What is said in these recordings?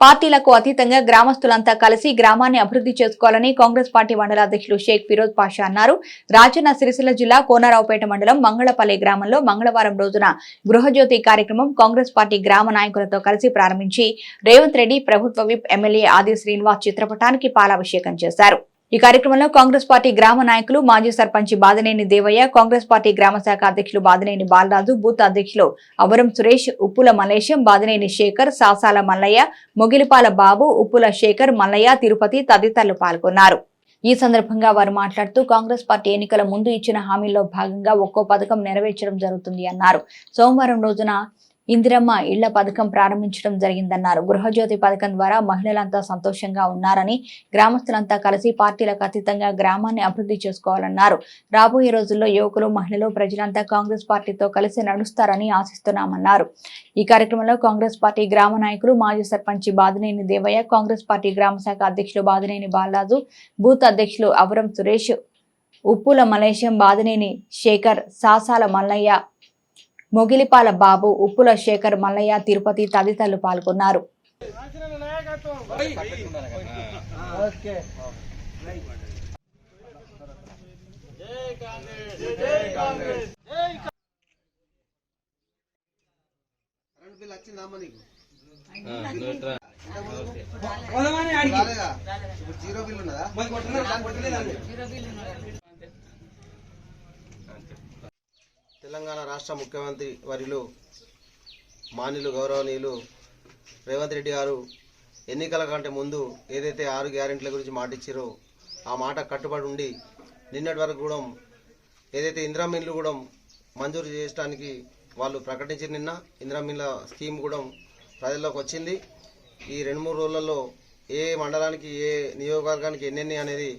పార్టీలకు అతీతంగా గ్రామస్తులంతా కలిసి గ్రామాన్ని అభివృద్ధి చేసుకోవాలని కాంగ్రెస్ పార్టీ మండల అధ్యక్షులు షేక్ ఫిరోజ్ పాషా అన్నారు. రాజన్న సిరిసిల్ల జిల్లా కోనరావుపేట మండలం మంగళపల్లి గ్రామంలో మంగళవారం రోజున గృహజ్యోతి కార్యక్రమం కాంగ్రెస్ పార్టీ గ్రామ నాయకులతో కలిసి ప్రారంభించి రేవంత్ రెడ్డి ప్రభుత్వ విప్ ఎమ్మెల్యే ఆది శ్రీనివాస్ చిత్రపటానికి పాలాభిషేకం చేశారు. ఈ కార్యక్రమంలో కాంగ్రెస్ పార్టీ గ్రామ నాయకులు మాజీ సర్పంచ్ బాదనేని దేవయ్య కాంగ్రెస్ పార్టీ గ్రామ శాఖ అధ్యక్షులు బాదనేని బాలరాజు బూత్ అధ్యక్షులు అవరం సురేష్ ఉప్పుల మలేశం బాదనేని శేఖర్ సాసాల మల్లయ్య మొగిలిపాల బాబు ఉప్పుల శేఖర్ మల్లయ్య తిరుపతి తదితరులు పాల్గొన్నారు. ఈ సందర్భంగా వారు మాట్లాడుతూ కాంగ్రెస్ పార్టీ ఎన్నికల ముందు ఇచ్చిన హామీల్లో భాగంగా ఒక్కో పథకం నెరవేర్చడం జరుగుతుంది అన్నారు. సోమవారం రోజున ఇందిరమ్మ ఇళ్ళ పథకం ప్రారంభించడం జరిగిందన్నారు. గృహజ్యోతి పథకం ద్వారా మహిళలంతా సంతోషంగా ఉన్నారని గ్రామస్తులంతా కలిసి పార్టీలకు అతీతంగా గ్రామాన్ని అభివృద్ధి చేసుకోవాలన్నారు. రాబోయే రోజుల్లో యువకులు మహిళలు ప్రజలంతా కాంగ్రెస్ పార్టీతో కలిసి నడుస్తారని ఆశిస్తున్నామన్నారు. ఈ కార్యక్రమంలో కాంగ్రెస్ పార్టీ గ్రామ నాయకులు మాజీ సర్పంచ్ బాదినేని దేవయ్య కాంగ్రెస్ పార్టీ గ్రామ శాఖ అధ్యక్షులు బాదినేని బాలరాజు బూత్ అధ్యక్షులు అవరం సురేష్ ఉప్పుల మలేశం బాదినేని శేఖర్ సాసాల మల్లయ్య మొగిలిపాల బాబు ఉప్పుల శేఖర్ మల్లయ్య తిరుపతి తదితరులు పాల్గొన్నారు. జీరో బిల్ ఉన్నదా? మరి కొట్టలేదు తెలంగాణ రాష్ట్ర ముఖ్యమంత్రి వర్యులు మాన్యులు గౌరవనీయులు రేవంత్ రెడ్డి గారు ఎన్నికల కంటే ముందు ఏదైతే ఆరు గ్యారెంట్ల గురించి మాట ఇచ్చారో ఆ మాట కట్టుబడి ఉండి నిన్నటి వరకు కూడా ఏదైతే ఇందిరా కూడా మంజూరు చేయడానికి వాళ్ళు ప్రకటించిన నిన్న. ఇందిరా స్కీమ్ కూడా ప్రజల్లోకి వచ్చింది. ఈ రెండు మూడు రోజులలో ఏ మండలానికి ఏ నియోజకవర్గానికి ఎన్నెన్ని అనేది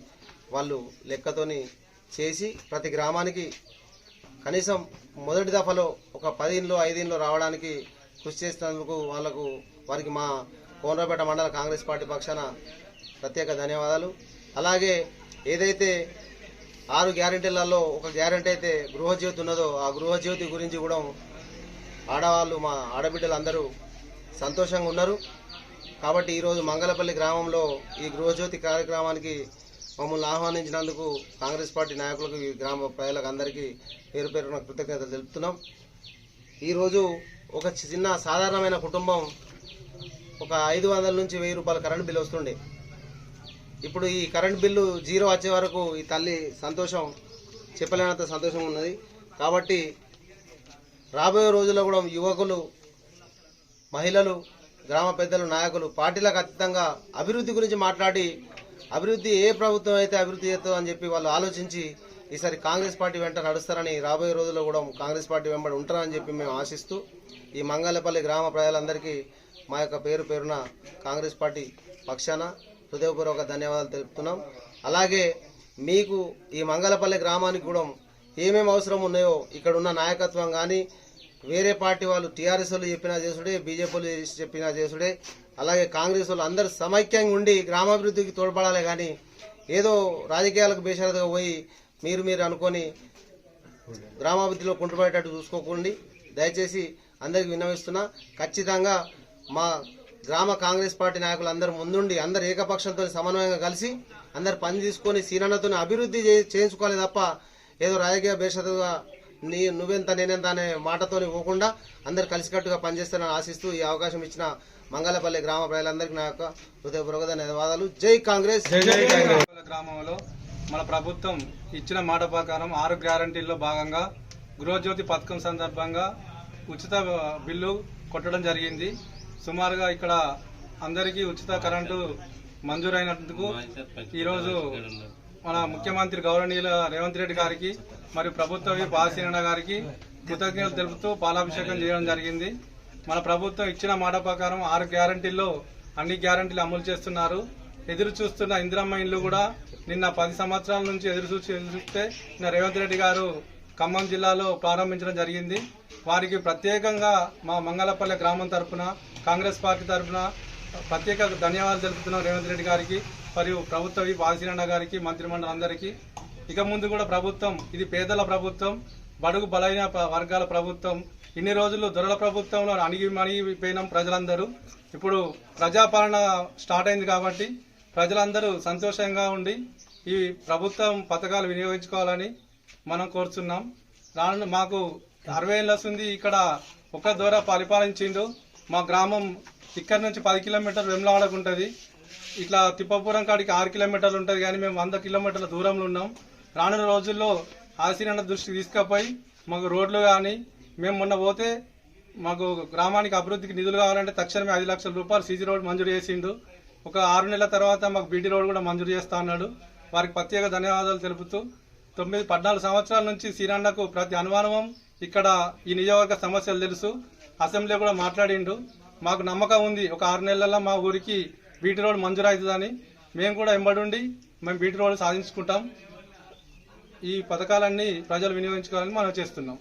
వాళ్ళు లెక్కతోని చేసి ప్రతి గ్రామానికి కనీసం మొదటి దఫలో ఒక పదిహేనులో ఐదేళ్ళు రావడానికి కృషి చేసినందుకు వాళ్ళకు వారికి మా కోనరాపేట మండల కాంగ్రెస్ పార్టీ పక్షాన ప్రత్యేక ధన్యవాదాలు. అలాగే ఏదైతే ఆరు గ్యారెంటీలలో ఒక గ్యారెంటీ అయితే గృహజ్యోతి ఉన్నదో ఆ గృహజ్యోతి గురించి కూడా ఆడవాళ్ళు మా ఆడబిడ్డలు అందరూ సంతోషంగా ఉన్నారు. కాబట్టి ఈరోజు మంగళపల్లి గ్రామంలో ఈ గృహజ్యోతి కార్యక్రమానికి మమ్మల్ని ఆహ్వానించినందుకు కాంగ్రెస్ పార్టీ నాయకులకు ఈ గ్రామ ప్రజలకు అందరికీ పేరు పేరున కృతజ్ఞతలు తెలుపుతున్నాం. ఈరోజు ఒక చిన్న సాధారణమైన కుటుంబం ఒక ఐదు వందల నుంచి వెయ్యి రూపాయల కరెంట్ బిల్లు వస్తుండే. ఇప్పుడు ఈ కరెంట్ బిల్లు జీరో వచ్చే వరకు ఈ తల్లి సంతోషం చెప్పలేనంత సంతోషం ఉన్నది. కాబట్టి రాబోయే రోజుల్లో కూడా యువకులు మహిళలు గ్రామ పెద్దలు నాయకులు పార్టీలకు అతీతంగా అభివృద్ధి గురించి మాట్లాడి అభివృద్ధి ఏ ప్రభుత్వం అయితే అభివృద్ధి చేస్తుందో అని చెప్పి వాళ్ళు ఆలోచించి ఈసారి కాంగ్రెస్ పార్టీ వెంట నడుస్తారని రాబోయే రోజుల్లో కూడా కాంగ్రెస్ పార్టీ వెంబడి ఉంటారని చెప్పి మేము ఆశిస్తూ ఈ మంగళపల్లి గ్రామ ప్రజలందరికీ మా యొక్క పేరు పేరున కాంగ్రెస్ పార్టీ పక్షాన హృదయపూర్వక ధన్యవాదాలు తెలుపుతున్నాం. అలాగే మీకు ఈ మంగళపల్లి గ్రామానికి కూడా ఏమేమి అవసరం ఉన్నాయో ఇక్కడ ఉన్న నాయకత్వం కానీ వేరే పార్టీ వాళ్ళు టీఆర్ఎస్ వాళ్ళు చెప్పినా చేసుడే బీజేపీ వాళ్ళు చెప్పినా చేసుడే అలాగే కాంగ్రెస్ వాళ్ళు అందరూ సమైక్యంగా ఉండి గ్రామాభివృద్ధికి తోడ్పడాలి కానీ ఏదో రాజకీయాలకు బేషరతగా పోయి మీరు మీరు అనుకొని గ్రామాభివృద్ధిలో కుంటుపడేటట్టు చూసుకోకండి. దయచేసి అందరికి విన్నవిస్తున్నా ఖచ్చితంగా మా గ్రామ కాంగ్రెస్ పార్టీ నాయకులు అందరూ ముందుండి అందరు ఏకపక్షంతో సమన్వయంగా కలిసి అందరు పని తీసుకొని సీనన్నతో అభివృద్ధి చేయించుకోవాలి తప్ప ఏదో రాజకీయ బేషరతగా నీ నువ్వెంత నేనెంత అనే మాటతోని పోకుండా అందరు కలిసికట్టుగా పనిచేస్తారని ఆశిస్తూ ఈ అవకాశం ఇచ్చిన మంగళపల్లి గ్రామ ప్రజలందరికీ నా యొక్క హృదయపూర్వక ధన్యవాదాలు. జై కాంగ్రెస్. మంగళపల్లి గ్రామంలో మన ప్రభుత్వం ఇచ్చిన మాట ప్రకారం ఆరు గ్యారంటీల్లో భాగంగా గృహజ్యోతి పథకం సందర్భంగా ఉచిత బిల్లు కొట్టడం జరిగింది. సుమారుగా ఇక్కడ అందరికీ ఉచిత కరెంటు మంజూరైనందుకు ఈరోజు మన ముఖ్యమంత్రి గౌరవనీయుల రేవంత్ రెడ్డి గారికి మరియు ప్రభుత్వ విప్ గారికి కృతజ్ఞతలు తెలుపుతూ పాలాభిషేకం చేయడం జరిగింది. మన ప్రభుత్వం ఇచ్చిన మాట ప్రకారం ఆరు గ్యారంటీల్లో అన్ని గ్యారంటీలు అమలు చేస్తున్నారు. ఎదురు చూస్తున్న ఇందిరమ్మ ఇల్లు కూడా నిన్న పది సంవత్సరాల నుంచి ఎదురు చూసి ఎదురు చూస్తే నిన్న రేవంత్ రెడ్డి గారు ఖమ్మం జిల్లాలో ప్రారంభించడం జరిగింది. వారికి ప్రత్యేకంగా మా మంగళపల్లె గ్రామం తరపున కాంగ్రెస్ పార్టీ తరపున ప్రత్యేక ధన్యవాదాలు తెలుపుతున్నాం రేవంత్ రెడ్డి గారికి. మరియు ప్రభుత్వ వాసిరన్న గారికి మంత్రిమండలి అందరికీ. ఇక ముందు కూడా ప్రభుత్వం ఇది పేదల ప్రభుత్వం బడుగు బలైన వర్గాల ప్రభుత్వం. ఇన్ని రోజులు దొరల ప్రభుత్వంలో అణిగి మణిగిపోయినాం ప్రజలందరూ. ఇప్పుడు ప్రజాపాలన స్టార్ట్ అయింది కాబట్టి ప్రజలందరూ సంతోషంగా ఉండి ఈ ప్రభుత్వం పథకాలు వినియోగించుకోవాలని మనం కోరుతున్నాం రాను మాకు అరవై ఏళ్ళ వస్తుంది ఇక్కడ ఒక ద్వారా పరిపాలించిండు. మా గ్రామం ఇక్కడ నుంచి పది కిలోమీటర్ వెమ్లాడకుంటుంది. ఇట్లా తిప్పపురం కాడికి ఆరు కిలోమీటర్లు ఉంటుంది కానీ మేము వంద కిలోమీటర్ల దూరంలో ఉన్నాం. రానున్న రోజుల్లో ఆశీరణ దృష్టికి తీసుకుపోయి మాకు రోడ్లు కానీ మేము మొన్న పోతే మాకు గ్రామానికి అభివృద్ధికి నిధులు కావాలంటే తక్షణమే ఐదు లక్షల రూపాయలు సీజీ రోడ్ మంజూరు చేసిండు. ఒక ఆరు నెలల తర్వాత మాకు బీటీ రోడ్ కూడా మంజూరు చేస్తా అన్నాడు. వారికి ప్రత్యేక ధన్యవాదాలు తెలుపుతూ తొమ్మిది పద్నాలుగు సంవత్సరాల నుంచి శ్రీరన్నకు ప్రతి అనుమానం ఇక్కడ ఈ నియోజకవర్గ సమస్యలు తెలుసు. అసెంబ్లీ కూడా మాట్లాడిండు. మాకు నమ్మకం ఉంది. ఒక ఆరు నెలల్లో మా ఊరికి బీటీ రోడ్ మంజూరు అవుతుందని మేము కూడా ఎంబడుండి మేము బీటీ రోడ్ సాధించుకుంటాం. ఈ పథకాలన్నీ ప్రజలు వినియోగించుకోవాలని మనం చేస్తున్నాం.